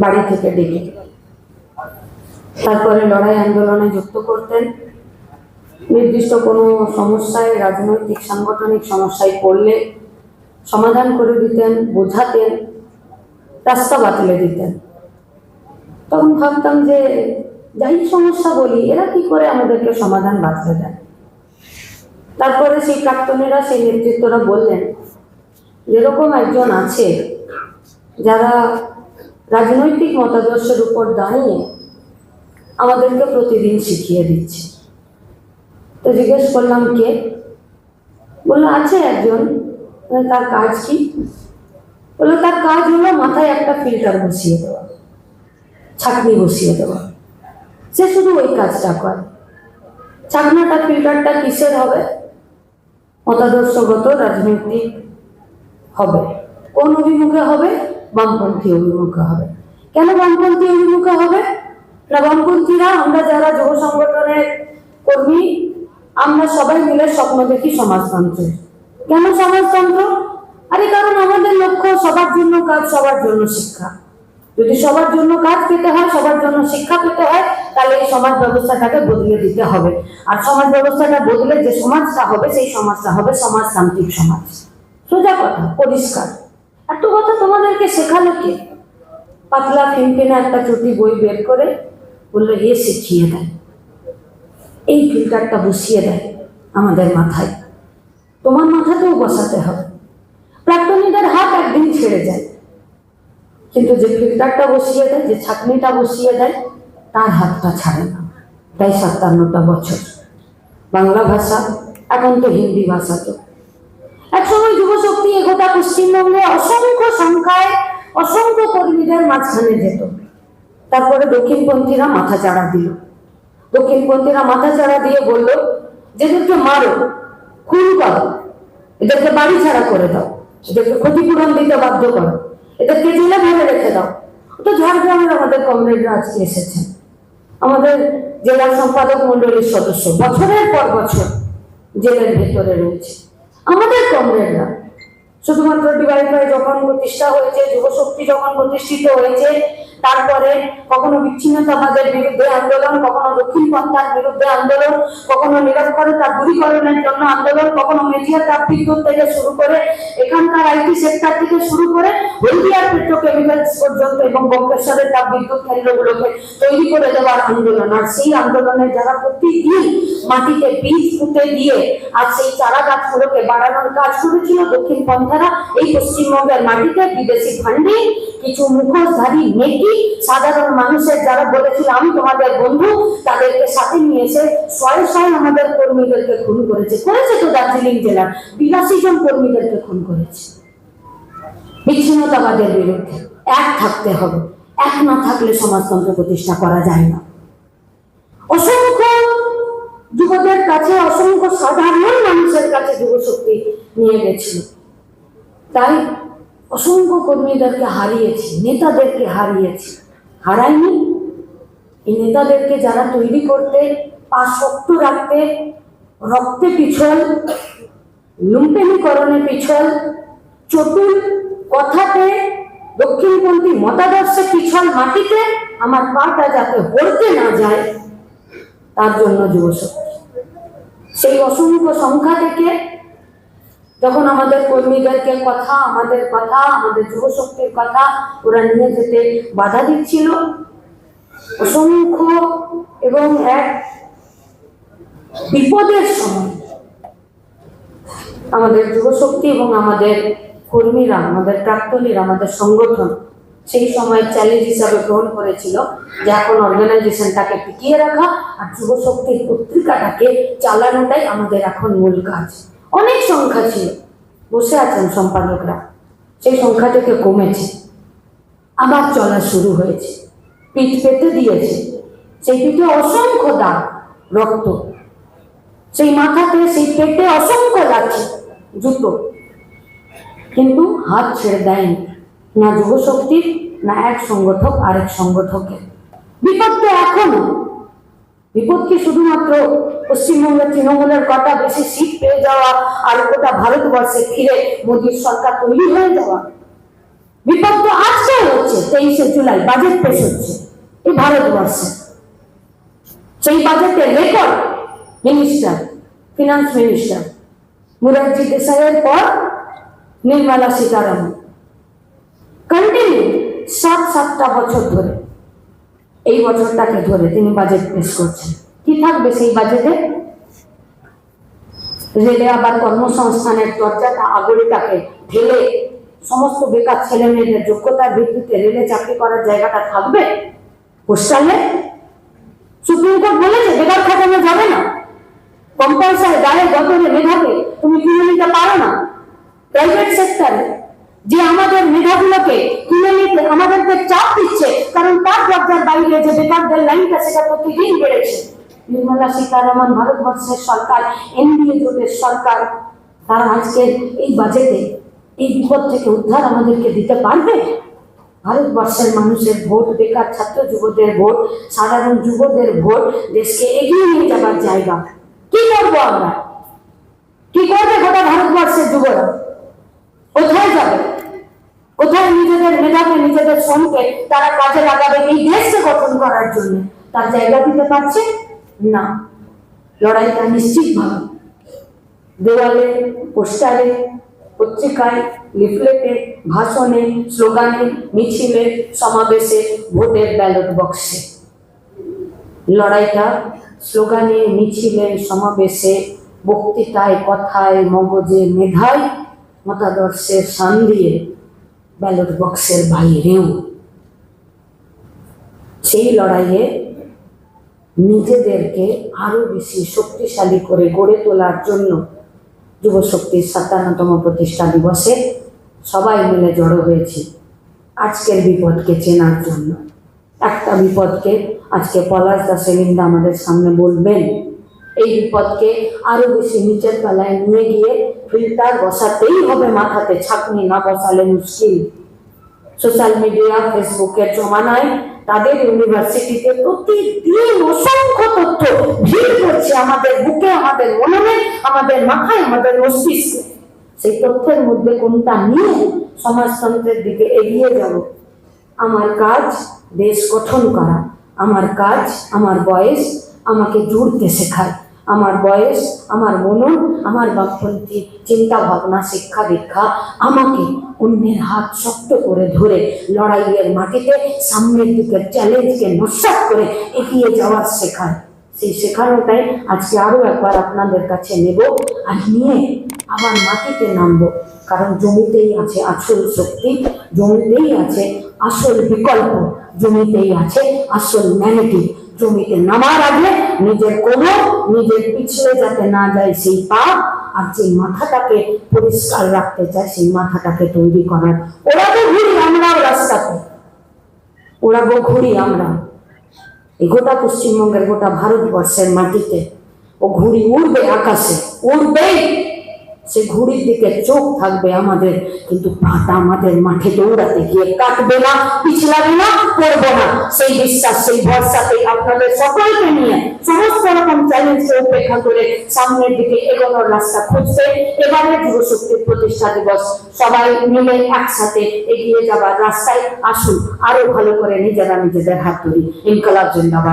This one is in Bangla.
বাড়ি থেকে ডেকে। তারপরে লড়াই আন্দোলনে যুক্ত করতেন। নির্দিষ্ট কোনো সমস্যায়, রাজনৈতিক, সাংগঠনিক সমস্যায় পড়লে সমাধান করে দিতেন, বোঝাতেন, রাস্তা বাতলে দিতেন। তখন ভাবতাম যে, যাই সমস্যা বলি, এরা কি করে আমাদেরকে সমাধান বাতলে দেয়? তারপরে সেই প্রাক্তনীরা, সেই নেতৃত্বরা বললেন, যেরকম একজন আছে, যারা রাজনৈতিক মতাদর্শের উপর দাঁড়িয়ে আমাদেরকে প্রতিদিন শিখিয়ে দিচ্ছে। তো জিজ্ঞেস করলাম, কে? বলল, আছে একজন। তার কাজ কি? বলল, তার কাজ হলো মাথায় একটা ফিল্টার বসিয়ে দেওয়া, ছাকনি বসিয়ে দেওয়া। সে শুধু ওই কাজটা করে। ছাকনাটা, ফিল্টারটা কিসের হবে? মতাদর্শগত রাজনৈতিক হবে। কোন অভিমুখে হবে? বামপন্থী অভিমুখ হবে। কেন বামপন্থী অভিমুখ হবে? বামপন্থীরা আমরা যারা যুব সংগঠনের কর্মী, আমরা সবাই মিলে স্বপ্ন দেখি সমাজতন্ত্রের কেন সমাজতন্ত্র? আরে কারণ আমাদের লক্ষ্য সবার জন্য কাজ, সবার জন্য শিক্ষা। যদি সবার জন্য কাজ পেতে হয়, সবার জন্য শিক্ষা পেতে হয়, তাহলে এই সমাজ ব্যবস্থাটাকে বদলে দিতে হবে। আর সমাজ ব্যবস্থাটা বদলে যে সমাজটা হবে, সেই সমাজটা হবে সমাজতান্ত্রিক সমাজ। সোজা কথা, পরিষ্কার। এত কথা তোমাদেরকে শেখালো কে? পাতলা ফিনফিনা একটা চুটি বই বের করে বলল, এ শিখিয়ে দেয়। এই ফিল্টারটা বসিয়ে দেয় আমাদের মাথায়। তোমার মাথাতেও বসাতে হবে। প্রাক্তনীদের হাত একদিন ছেড়ে যায়। কিন্তু যে ফিল্টারটা বসিয়ে দেয়, যে ছাকনিটা বসিয়ে দেয়, তার হাতটা ছাড়ে না। তাই সাতান্নটা বছর। বাংলা ভাষা, এখন তো হিন্দি ভাষা তো। যুবশক্তি পশ্চিমবঙ্গে অসংখ্য সংখ্যায় অসংখ্য কর্মীদের মাঝখানে যেত। তারপরে দক্ষিণপন্থীরা মাথা চাড়া দিল। দক্ষিণপন্থীরা মাথা চাড়া দিয়ে বলল, যেদেরকে মারো, খুন করো। এদেরকে বাড়ি ছাড়া করে দাও। এদেরকে ক্ষতিপূরণ দিতে বাধ্য করো। এদেরকে জেলে ভরে রেখে দাও। তো ঝাড়গ্রামের আমাদের কমরেডরা আজকে এসেছেন। আমাদের জেলা সম্পাদক মন্ডলীর সদস্য বছরের পর বছর জেলের ভেতরে রয়েছে। আমাদের কমরেডরা শুধুমাত্র ডিওয়াইফাই যখন প্রতিষ্ঠা হয়েছে যুবশক্তি যখন প্রতিষ্ঠিত হয়েছে তারপরে কখনো বিচ্ছিন্নতাবাদের বিরুদ্ধে আন্দোলন, কখনো দক্ষিণ পন্থার বিরুদ্ধে আন্দোলন, কখনো নিরক্ষরতা দূরীকরণের জন্য আন্দোলন, কখনো মেজিয়া তাপ বিদ্যুৎ থেকে শুরু করে এখানকার আইটি সেক্টর থেকে শুরু করে হলদিয়ার পেট্রোকেমিক্যালস পর্যন্ত এবং বঙ্কেশ্বরের তাপ বিদ্যুৎ কেন্দ্রগুলোকে তৈরি করে দেওয়ার আন্দোলন। আর সেই আন্দোলনে যারা প্রতিদিন মাটিতে বীজ পুঁতে দিয়ে আর সেই চারা গাছগুলোকে বাড়ানোর কাজ করেছিল দক্ষিণ পন্থারা, এই পশ্চিমবঙ্গের মাটিতে বিদেশি ফান্ডিং, কিছু মুখোশধারী নেকি সাধারণ মানুষের যারা বলেছিল, আমি তোমাদের বন্ধু তাদেরকে সাথে নিয়ে এসে শয়ে শয়ে আমাদের কর্মীদেরকে খুন করেছে। করেছে তো দার্জিলিং জেলার বিরাশি জন কর্মীদেরকে খুন করেছে। বিচ্ছিন্নতাবাদের বিরুদ্ধে। এক থাকতে হবে। এক না থাকলে সমাজতন্ত্র প্রতিষ্ঠা করা যায় না। অসংখ্য যুবদের কাছে, অসংখ্য সাধারণ মানুষের কাছে যুবশক্তি নিয়ে গেছিল। তাই অসংখ্য কর্মীদেরকে হারিয়েছি, নেতাদেরকে হারিয়েছি। হারাইনি। এই নেতাদেরকে যারা তৈরি করতে, পা শক্ত রাখতে, রক্তে পিছল, লুম্পেনিকরণে পিছল, চতুর কথাতে, দক্ষিণপন্থী মতাদর্শে পিছল মাটিতে আমার পাটা যাতে হড়তে না যায়, তার জন্য যুবশক্তি। সেই অসংখ্য সংখ্যা থেকে যখন আমাদের কর্মীদেরকে কথা, আমাদের কথা, আমাদের যুবশক্তির কথা ওরা নিয়ে যেতে বাধা দিচ্ছিল, অসংখ্য এবং এক বিপদের সময় আমাদের যুবশক্তি এবং আমাদের কর্মীরা, আমাদের প্রাক্তনীরা, আমাদের সংগঠন সেই সময় চ্যালেঞ্জ হিসাবে গ্রহণ করেছিল যে এখন অর্গানাইজেশনটাকে টিকিয়ে রাখা আর যুবশক্তির পত্রিকাটাকে চালানোটাই আমাদের এখন মূল কাজ। অনেক সংখ্যা ছিল। বসে আছেন সম্পাদকরা। সেই সংখ্যা থেকে কমেছে। আবার চলা শুরু হয়েছে। পিঠ পেতে দিয়েছে। সেই পিঠে অসংখ্য দাগ, রক্ত। সেই মাথাতে সেই পেটে অসংখ্য লাগছে জুতো। কিন্তু হাত ছেড়ে দেয়নি। না যুবশক্তির, না এক সংগঠক, আরেক সংগঠকের। বিপদ তো এখনও। বিপদ কি শুধুমাত্র পশ্চিমবঙ্গের তৃণমূলের কটা বেশি সিট পেয়ে যাওয়া আর গোটা ভারতবর্ষে ফিরে মোদীর সরকার তৈরি হয়ে যাওয়া? বিপদ তো আজকে হচ্ছে, তেইশে জুলাই বাজেট পেশ হচ্ছে এই ভারতবর্ষে। সেই বাজেটের record minister finance minister Morarji দেশাইয়ের পর নির্মলা সীতারামন। কন্টিনিউ সাত সাতটা বছর ধরে। এই বছরটাকে ধরে তিনি বাজেট পেশ করছেন। কি থাকবে সেই বাজেটে রেলে আবার কর্মসংস্থানের চর্চাটা আগরিটাকে ঠেলে সমস্ত বেকার ছেলে মেয়েদের যোগ্যতার ভিত্তিতে রেলে চাকরি করার জায়গাটা থাকবে? পোস্টালে সুপ্রিম কোর্ট বলেছে বেকার খাটানো যাবে না। কম্পালসারি গায়ে গতরে মেধাকে তুমি কিনে নিতে পারো না? প্রাইভেট সেক্টরে যে আমাদের মেধাগুলোকে কিনে নিতে আমাদেরকে চাপ দিচ্ছে, কারণ তার দরজার বাইরে যে বেকারদের লাইনটা সেটা প্রতিদিন বেড়েছে। নির্মলা সীতারামন, ভারতবর্ষের সরকার, এনডিএ জোটের সরকার, তারা আজকের এই বাজেটে, এই বিপদ থেকে উদ্ধার আমাদেরকে দিতে পারবে? ভারতবর্ষের মানুষের ভোট, বেকার ছাত্র যুবদের ভোট, সাধারণ যুবদের ভোট, দেশকে এগিয়ে নিয়ে যাবার জায়গা। কি করব আমরা? কি করবে গোটা ভারতবর্ষের যুবরা? কোথায় যাবে? কোথায় নিজেদের মেধাকে, নিজেদের শ্রমকে তারা কাজে লাগাবে এই দেশকে গঠন করার জন্য। তার জায়গা দিতে পারছে? না। লড়াইটা নিশ্চিতভাবে দেওয়ালে, পোস্টারে, পত্রিকায়, লিফলেটে, ভাষণে, স্লোগানে, মিছিলে, সমাবেশে, ভোটের ব্যালট বক্সে। লড়াইটা স্লোগানে, মিছিলে, সমাবেশে, বক্তৃতায়, কথায়, মগজে, মেধায়, মতাদর্শের সান দিয়ে ব্যালট বক্সের বাইরেও। সেই লড়াইয়ে নিজেদেরকে আরও বেশি শক্তিশালী করে গড়ে তোলার জন্য যুবশক্তির সাতান্নতম প্রতিষ্ঠা দিবসে সবাই মিলে জড়ো হয়েছে আজকের বিপদকে চেনার জন্য। একটা বিপদকে আজকে পলাশ দাস আমাদের সামনে বলবেন এই বিপদকে আরও বেশি নিচের তলায় নিয়ে গিয়ে ফিল্টার বসাতেই হবে মাথাতে, ছাকনি না বসালে মুশকিল। সোশ্যাল মিডিয়া, ফেসবুকের জমানায় তাদের ইউনিভার্সিটিতে প্রতিদিন অসংখ্য তথ্য ভিড় করছে আমাদের বুকে, আমাদের মননে, আমাদের মাথায়, আমাদের মস্তিষ্কে। সেই তথ্যের মধ্যে কোনটা নিয়ে সমাজতন্ত্রের দিকে এগিয়ে যাব? আমার কাজ দেশ গঠন করা। আমার কাজ, আমার বয়স আমাকে জুড়তে শেখায়। আমার বয়স, আমার মনন, আমার বামপন্থী চিন্তা ভাবনা, শিক্ষা দীক্ষা আমাকে অন্যের হাত শক্ত করে ধরে লড়াইয়ের মাটিতে সামনের দিকের চ্যালেঞ্জকে নস্বাত করে এগিয়ে যাওয়ার শেখায়। সেই শেখানোটাই আজকে আরও একবার আপনাদের কাছে নেব আর নিয়ে আবার মাটিতে নামবো। কারণ জমিতেই আছে আসল শক্তি, জমিতেই আছে আসল বিকল্প, জমিতেই আছে আসল ম্যানেটিভ জমিতে নামার আগে নিজের কোনো নিজের পিছনে যাতে না যায় সেই পা আর যে মাথাটাকে পরিষ্কার রাখতে চায় সেই মাথাটাকে তৈরি করার। ওরা তো ঘুরি আমরাও রাস্তাতে। ওরা বো ঘুরি, আমরা। এই গোটা পশ্চিমবঙ্গের গোটা ভারতবর্ষের মাটিতে ও ঘুরি উড়বে আকাশে, উড়বেই। সে ঘুড়ির দিকে চোখ থাকবে আমাদের, কিন্তু পাটা আমাদের মাঠে দৌড়াতে গিয়ে কাটবে না, পিছলাবে না, পড়ব না। সেই বিশ্বাস, সেই ভরসাতে আপনাদের সকলকে নিয়ে সমস্ত রকম চ্যালেঞ্জকে উপেক্ষা করে সামনের দিকে এগোনোর রাস্তা খুঁজতে এবারে যুবশক্তির প্রতিষ্ঠা দিবস। সবাই মিলে একসাথে এগিয়ে যাবার রাস্তায় আসুন, আরও ভালো করে নিজেরা নিজেদের হাত ধরি। ইনকলাব জিন্দাবাদ।